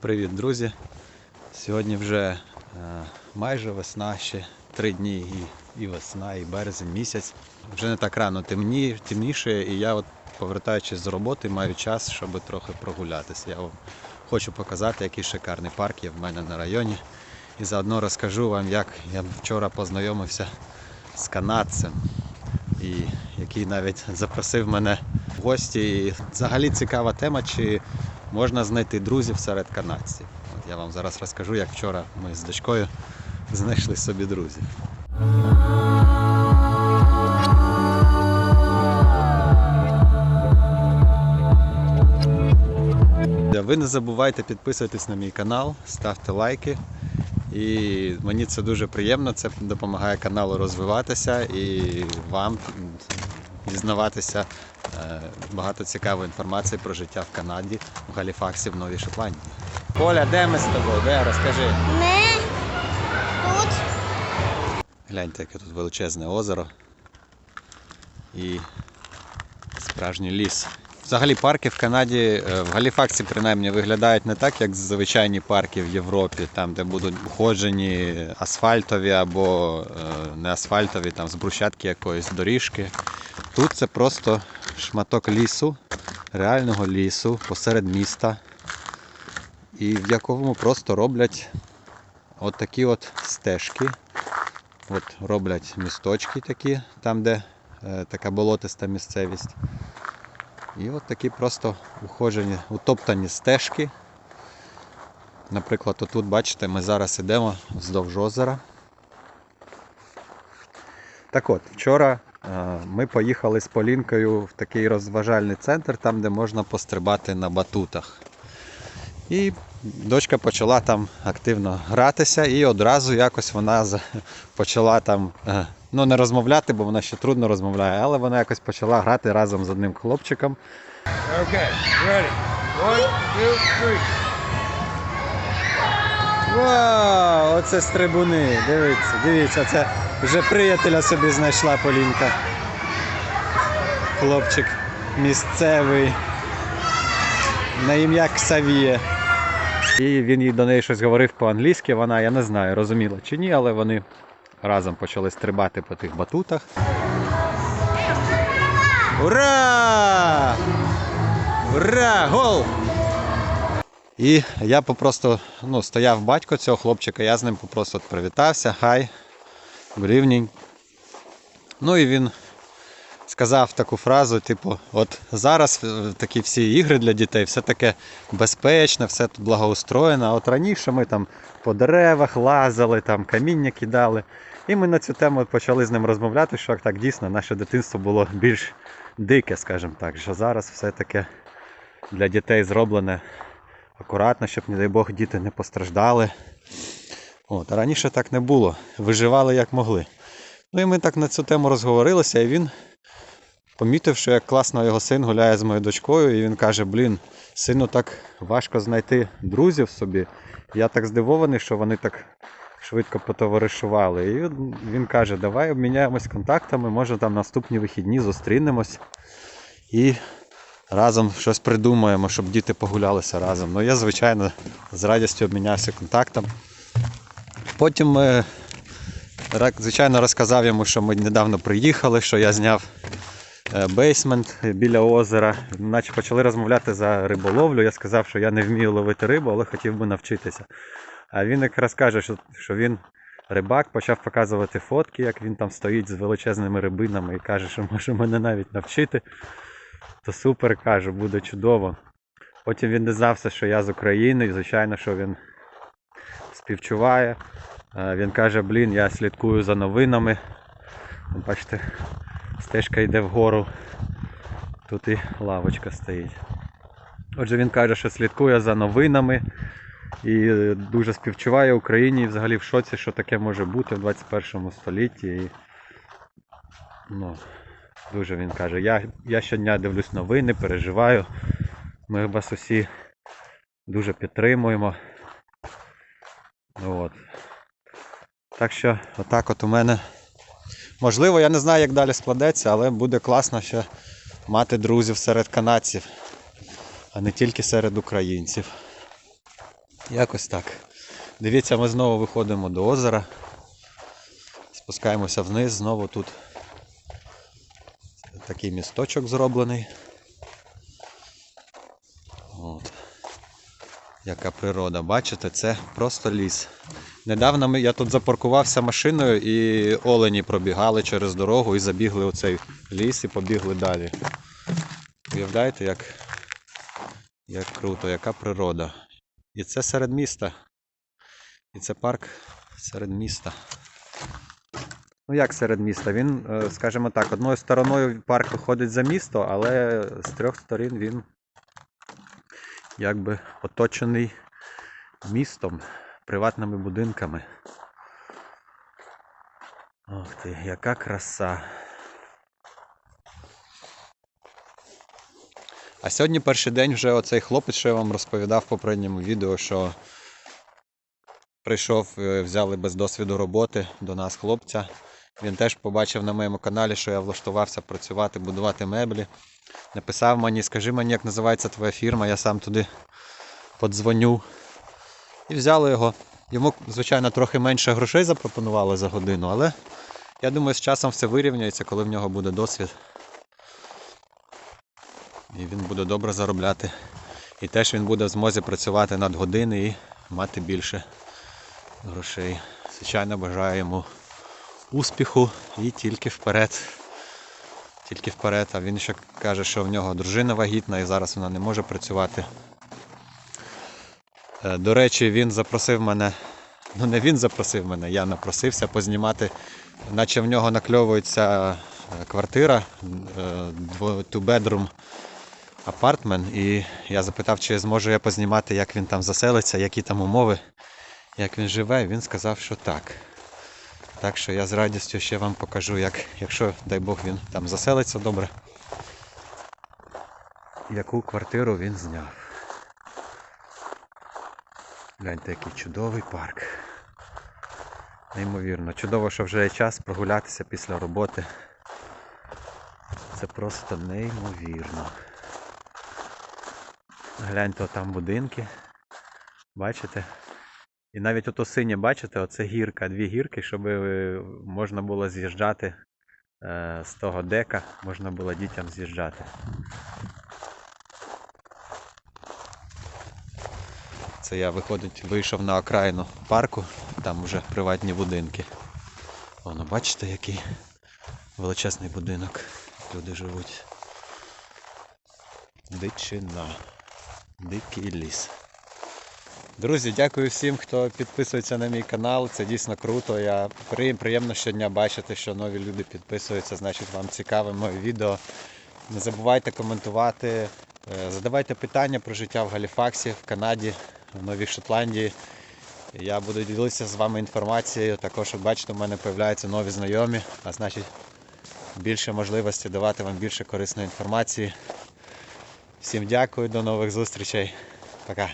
Привіт, друзі! Сьогодні вже е, майже весна, ще три дні і, і весна, і березень місяць. Вже не так рано темні, темніше, і я, от, повертаючись з роботи, маю час, щоб трохи прогулятися. Я вам хочу показати, який шикарний парк є в мене на районі. І заодно розкажу вам, як я вчора познайомився з канадцем, і який навіть запросив мене в гості. І взагалі цікава тема, чи можна знайти друзів серед канадців. От я вам зараз розкажу, як вчора ми з дочкою знайшли собі друзів. Ви не забувайте підписуватись на мій канал, ставте лайки. І мені це дуже приємно, це допомагає каналу розвиватися і вам дізнаватися е, багато цікавої інформації про життя в Канаді, в Галіфаксі, в Новій Шотландії. Коля, де ми з тобою? Де? Розкажи. Ми тут Гляньте, яке тут величезне озеро і справжній ліс. Взагалі парки в Канаді, е, в Галіфаксі принаймні виглядають не так, як звичайні парки в Європі, там де будуть уходжені асфальтові або е, не асфальтові, там з брусчатки якоїсь доріжки. Тут це просто шматок лісу, реального лісу посеред міста, і в якому просто роблять от такі от стежки. От роблять місточки такі, там де е, така болотиста місцевість. І от такі просто ухожені, утоптані стежки. Наприклад, отут, бачите, ми зараз йдемо вздовж озера. Так от, вчора ми поїхали з Полінкою в такий розважальний центр, там де можна пострибати на батутах. І дочка почала там активно гратися, і одразу якось вона почала там, е, ну не розмовляти, бо вона ще трудно розмовляє, але вона якось почала грати разом з одним хлопчиком. Okay, two, three. Вау, оце стрибуни. Дивіться, дивіться, це вже приятеля собі знайшла Полінка. Хлопчик місцевий. На ім'я Ксавіє. І він їй до неї щось говорив по-англійськи, вона, я не знаю, розуміла чи ні, але вони разом почали стрибати по тих батутах. Ура! Ура! Гол! І я попросту ну, стояв батько цього хлопчика, я з ним попросту привітався. Хай, good. Ну і він сказав таку фразу, типу, от зараз е, такі всі ігри для дітей, все таке безпечне, все тут благоустроєно. А от раніше ми там по деревах лазили, там каміння кидали. І ми на цю тему почали з ним розмовляти, що так дійсно наше дитинство було більш дике, скажімо так, що зараз все таке для дітей зроблене акуратно, щоб, не дай Бог, діти не постраждали. От, раніше так не було. Виживали як могли. Ну і ми так на цю тему розговорилися, і він помітив, що як класно його син гуляє з моєю дочкою, і він каже: блін, сину так важко знайти друзів собі. Я так здивований, що вони так швидко потоваришували. І він каже, давай обміняємось контактами, може там наступні вихідні зустрінемось. І разом щось придумаємо, щоб діти погулялися разом. Ну я, звичайно, з радістю обмінявся контактом. Потім, звичайно, розказав йому, що ми недавно приїхали, що я зняв е, бейсмент біля озера. Наче почали розмовляти за риболовлю. Я сказав, що я не вмію ловити рибу, але хотів би навчитися. А він якраз каже, що, він рибак, почав показувати фотки, як він там стоїть з величезними рибинами і каже, що може мене навіть навчити то супер кажу, буде чудово. Потім він дізнався, що я з України, і звичайно, що він співчуває. Е, Він каже, блін, я слідкую за новинами. Бачите, стежка йде вгору. Тут і лавочка стоїть. Отже, він каже, що слідкує за новинами і е, дуже співчуває Україні і взагалі в шоці, що таке може бути в 21 столітті. І, ну, Дуже він каже, я, я щодня дивлюсь новини, переживаю. Ми вас усі дуже підтримуємо. От. Так що, отак от у мене. Можливо, я не знаю, як далі складеться, але буде класно ще мати друзів серед канадців, а не тільки серед українців. Якось так. Дивіться, ми знову виходимо до озера. Спускаємося вниз, знову тут такий місточок зроблений. Яка природа, бачите, це просто ліс. Недавно я тут запаркувався машиною і олені пробігали через дорогу і забігли у цей ліс і побігли далі. Уявляєте, як, як круто, яка природа. І це серед міста. І це парк серед міста. Ну як серед міста? Він, е, скажімо так, одною стороною парк виходить за місто, але з трьох сторін він якби оточений містом, приватними будинками. Ох ти, яка краса. А сьогодні перший день вже оцей хлопець, що я вам розповідав в попередньому відео, що прийшов, е, взяли без досвіду роботи до нас хлопця. Він теж побачив на моєму каналі, що я влаштувався працювати, будувати меблі. Написав мені, скажи мені, як називається твоя фірма, я сам туди подзвоню. І взяли його. Йому, звичайно, трохи менше грошей запропонували за годину, але я думаю, з часом все вирівняється, коли в нього буде досвід. І він буде добре заробляти. І теж він буде в змозі працювати над години і мати більше грошей. Звичайно, бажаю йому успіху і тільки вперед. Тільки вперед. А він ще каже, що в нього дружина вагітна і зараз вона не може працювати. Е, До речі, він запросив мене. Ну не він запросив мене, я напросився познімати, наче в нього накльовується е, квартира, е, two-bedroom апартмент. І я запитав, чи зможу я познімати, як він там заселиться, які там умови, як він живе. Він сказав, що так. Так що я з радістю ще вам покажу, як, якщо, дай Бог, він там заселиться добре, яку квартиру він зняв. Гляньте, який чудовий парк. Неймовірно. Чудово, що вже є час прогулятися після роботи. Це просто неймовірно. Гляньте, там будинки. Бачите? І навіть ото синє, бачите, оце гірка, дві гірки, щоб е, можна було з'їжджати е, з того дека, можна було дітям з'їжджати. Це я виходить, вийшов на окраїну парку, там вже приватні будинки. Воно, бачите, який величезний будинок. Люди живуть. Дичина. Дикий ліс. Друзі, дякую всім, хто підписується на мій канал. Це дійсно круто. Я приємно щодня бачити, що нові люди підписуються, значить вам цікаве моє відео. Не забувайте коментувати, е, задавайте питання про життя в Галіфаксі, в Канаді, в Новій Шотландії. Я буду ділитися з вами інформацією. Також, от бачите, у мене з'являються нові знайомі, а значить більше можливості давати вам більше корисної інформації. Всім дякую, до нових зустрічей. Пока.